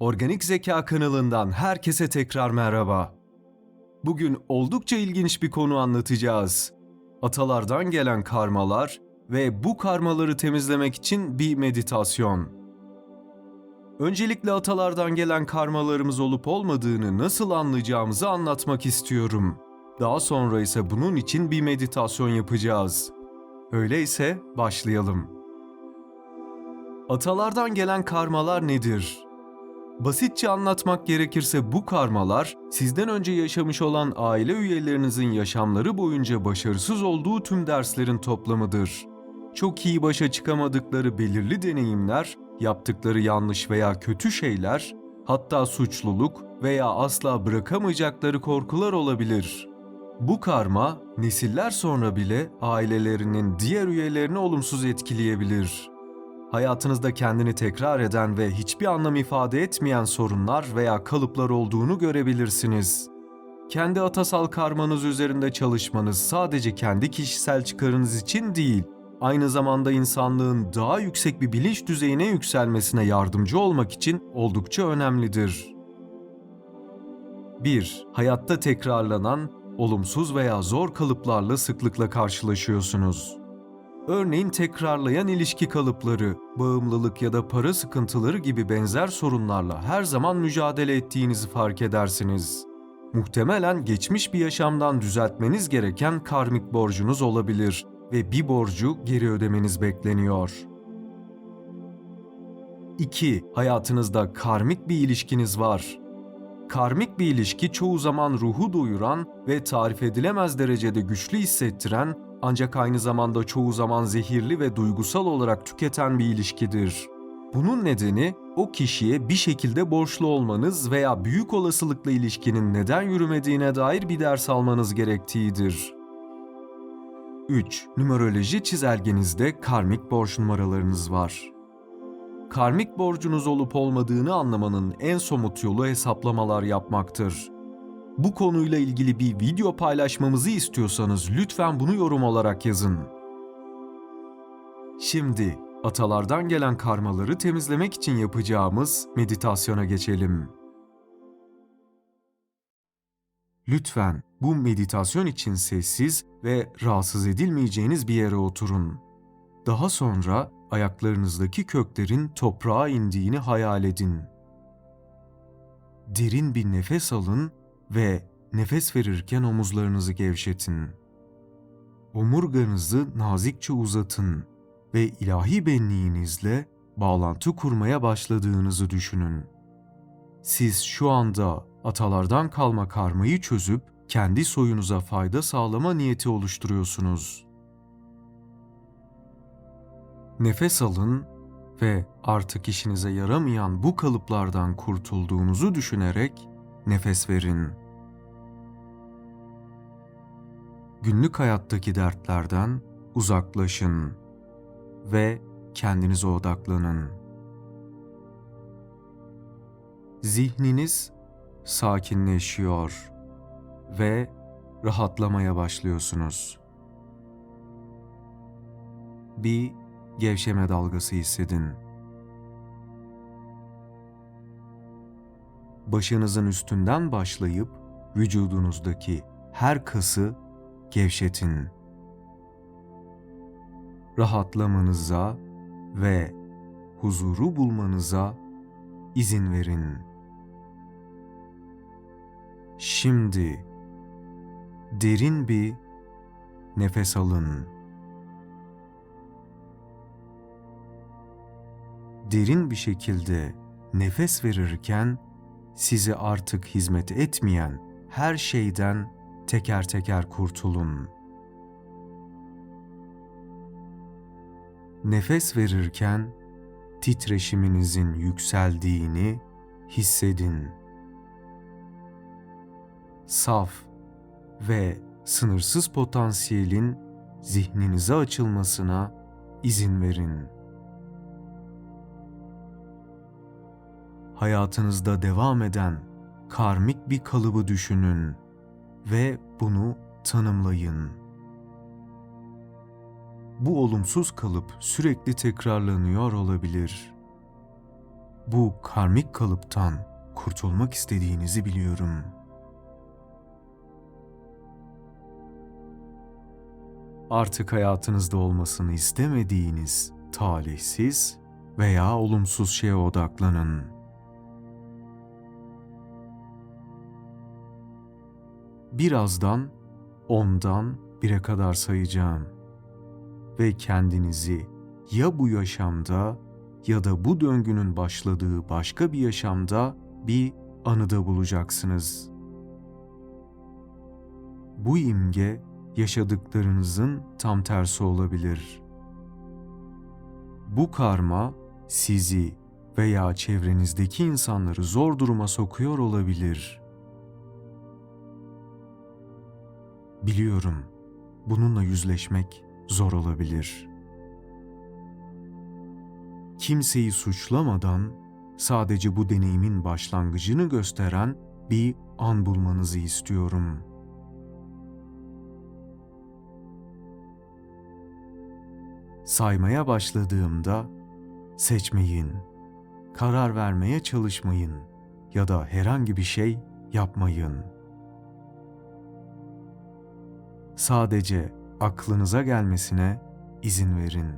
Organik Zeka kanalından herkese tekrar merhaba. Bugün oldukça ilginç bir konu anlatacağız. Atalardan gelen karmalar ve bu karmaları temizlemek için bir meditasyon. Öncelikle atalardan gelen karmalarımız olup olmadığını nasıl anlayacağımızı anlatmak istiyorum. Daha sonra ise bunun için bir meditasyon yapacağız. Öyleyse başlayalım. Atalardan gelen karmalar nedir? Basitçe anlatmak gerekirse bu karmalar sizden önce yaşamış olan aile üyelerinizin yaşamları boyunca başarısız olduğu tüm derslerin toplamıdır. Çok iyi başa çıkamadıkları belirli deneyimler, yaptıkları yanlış veya kötü şeyler, hatta suçluluk veya asla bırakamayacakları korkular olabilir. Bu karma nesiller sonra bile ailelerinin diğer üyelerini olumsuz etkileyebilir hayatınızda kendini tekrar eden ve hiçbir anlam ifade etmeyen sorunlar veya kalıplar olduğunu görebilirsiniz. Kendi atasal karmanız üzerinde çalışmanız sadece kendi kişisel çıkarınız için değil, aynı zamanda insanlığın daha yüksek bir bilinç düzeyine yükselmesine yardımcı olmak için oldukça önemlidir. 1. Hayatta tekrarlanan, olumsuz veya zor kalıplarla sıklıkla karşılaşıyorsunuz. Örneğin tekrarlayan ilişki kalıpları, bağımlılık ya da para sıkıntıları gibi benzer sorunlarla her zaman mücadele ettiğinizi fark edersiniz. Muhtemelen geçmiş bir yaşamdan düzeltmeniz gereken karmik borcunuz olabilir ve bir borcu geri ödemeniz bekleniyor. 2. Hayatınızda karmik bir ilişkiniz var. Karmik bir ilişki çoğu zaman ruhu doyuran ve tarif edilemez derecede güçlü hissettiren ancak aynı zamanda çoğu zaman zehirli ve duygusal olarak tüketen bir ilişkidir. Bunun nedeni o kişiye bir şekilde borçlu olmanız veya büyük olasılıkla ilişkinin neden yürümediğine dair bir ders almanız gerektiğidir. 3. Numeroloji çizelgenizde karmik borç numaralarınız var. Karmik borcunuz olup olmadığını anlamanın en somut yolu hesaplamalar yapmaktır. Bu konuyla ilgili bir video paylaşmamızı istiyorsanız lütfen bunu yorum olarak yazın. Şimdi atalardan gelen karmaları temizlemek için yapacağımız meditasyona geçelim. Lütfen bu meditasyon için sessiz ve rahatsız edilmeyeceğiniz bir yere oturun. Daha sonra ayaklarınızdaki köklerin toprağa indiğini hayal edin. Derin bir nefes alın ve nefes verirken omuzlarınızı gevşetin. Omurganızı nazikçe uzatın ve ilahi benliğinizle bağlantı kurmaya başladığınızı düşünün. Siz şu anda atalardan kalma karmayı çözüp kendi soyunuza fayda sağlama niyeti oluşturuyorsunuz. Nefes alın ve artık işinize yaramayan bu kalıplardan kurtulduğunuzu düşünerek nefes verin. Günlük hayattaki dertlerden uzaklaşın ve kendinize odaklanın. Zihniniz sakinleşiyor ve rahatlamaya başlıyorsunuz. Bir gevşeme dalgası hissedin. Başınızın üstünden başlayıp vücudunuzdaki her kası gevşetin. Rahatlamanıza ve huzuru bulmanıza izin verin. Şimdi derin bir nefes alın. Derin bir şekilde nefes verirken size artık hizmet etmeyen her şeyden teker teker kurtulun. Nefes verirken titreşiminizin yükseldiğini hissedin. Saf ve sınırsız potansiyelin zihninize açılmasına izin verin. Hayatınızda devam eden karmik bir kalıbı düşünün ve bunu tanımlayın. Bu olumsuz kalıp sürekli tekrarlanıyor olabilir. bu karmik kalıptan kurtulmak istediğinizi biliyorum. Artık hayatınızda olmasını istemediğiniz talihsiz veya olumsuz şeye odaklanın. Birazdan ondan bire kadar sayacağım ve kendinizi ya bu yaşamda ya da bu döngünün başladığı başka bir yaşamda bir anıda bulacaksınız. Bu imge yaşadıklarınızın tam tersi olabilir. Bu karma sizi veya çevrenizdeki insanları zor duruma sokuyor olabilir. Biliyorum, bununla yüzleşmek zor olabilir. Kimseyi suçlamadan sadece bu deneyimin başlangıcını gösteren bir an bulmanızı istiyorum. Saymaya başladığımda seçmeyin, karar vermeye çalışmayın ya da herhangi bir şey yapmayın. Sadece aklınıza gelmesine izin verin.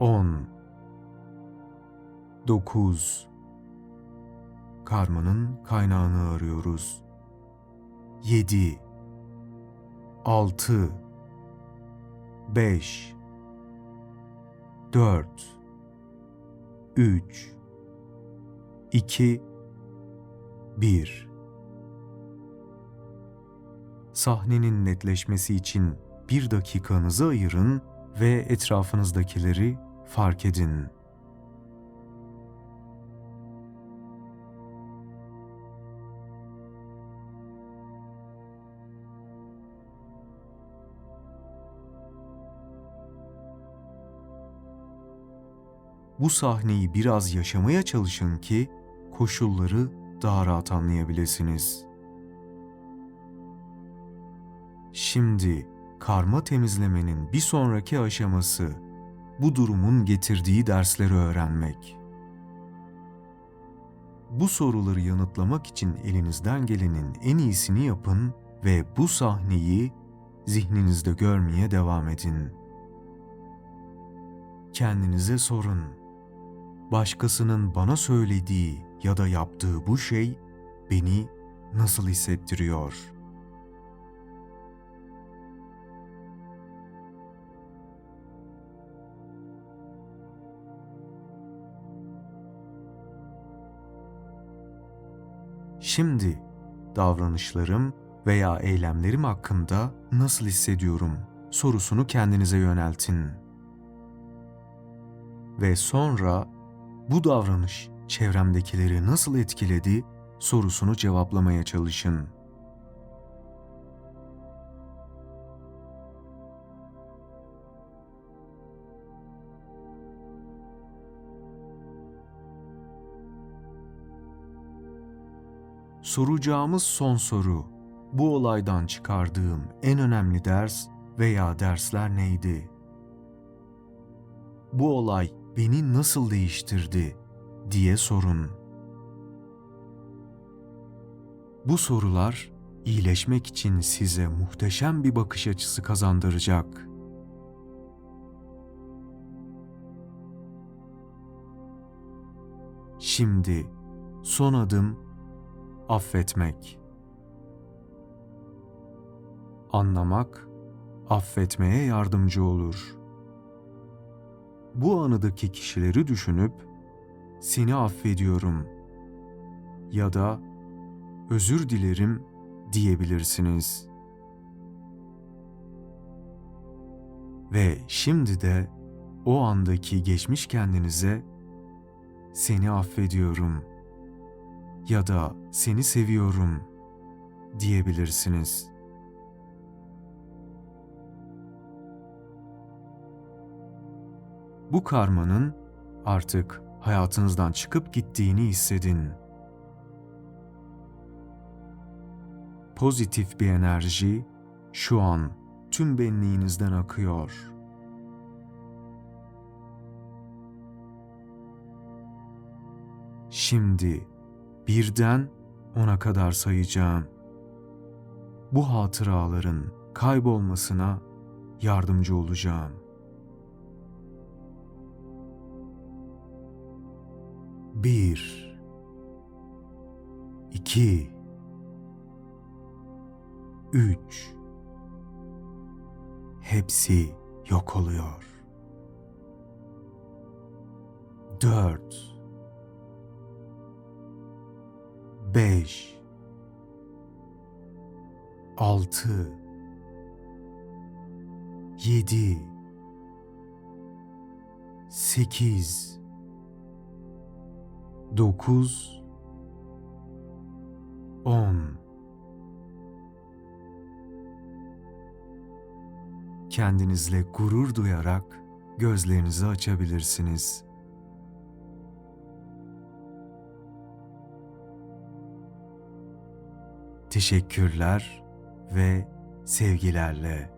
10 9 Karmanın kaynağını arıyoruz. 7 6 5 4 3 2 1 Sahnenin netleşmesi için bir dakikanızı ayırın ve etrafınızdakileri fark edin. Bu sahneyi biraz yaşamaya çalışın ki koşulları daha rahat anlayabilirsiniz. Şimdi karma temizlemenin bir sonraki aşaması bu durumun getirdiği dersleri öğrenmek. Bu soruları yanıtlamak için elinizden gelenin en iyisini yapın ve bu sahneyi zihninizde görmeye devam edin. Kendinize sorun. Başkasının bana söylediği ya da yaptığı bu şey beni nasıl hissettiriyor?'' Şimdi davranışlarım veya eylemlerim hakkında nasıl hissediyorum sorusunu kendinize yöneltin. Ve sonra bu davranış çevremdekileri nasıl etkiledi sorusunu cevaplamaya çalışın. Soracağımız son soru, bu olaydan çıkardığım en önemli ders veya dersler neydi? Bu olay beni nasıl değiştirdi diye sorun. Bu sorular iyileşmek için size muhteşem bir bakış açısı kazandıracak. Şimdi son adım affetmek. Anlamak, affetmeye yardımcı olur. Bu anıdaki kişileri düşünüp seni affediyorum ya da özür dilerim diyebilirsiniz. Ve şimdi de o andaki geçmiş kendinize seni affediyorum.'' Ya da seni seviyorum diyebilirsiniz. Bu karmanın artık hayatınızdan çıkıp gittiğini hissedin. Pozitif bir enerji şu an tüm benliğinizden akıyor. Şimdi birden ona kadar sayacağım. Bu hatıraların kaybolmasına yardımcı olacağım. Bir, iki, üç. Hepsi yok oluyor. Dört, beş, altı, yedi, sekiz, dokuz, on. Kendinizle gurur duyarak gözlerinizi açabilirsiniz. Teşekkürler ve sevgilerle.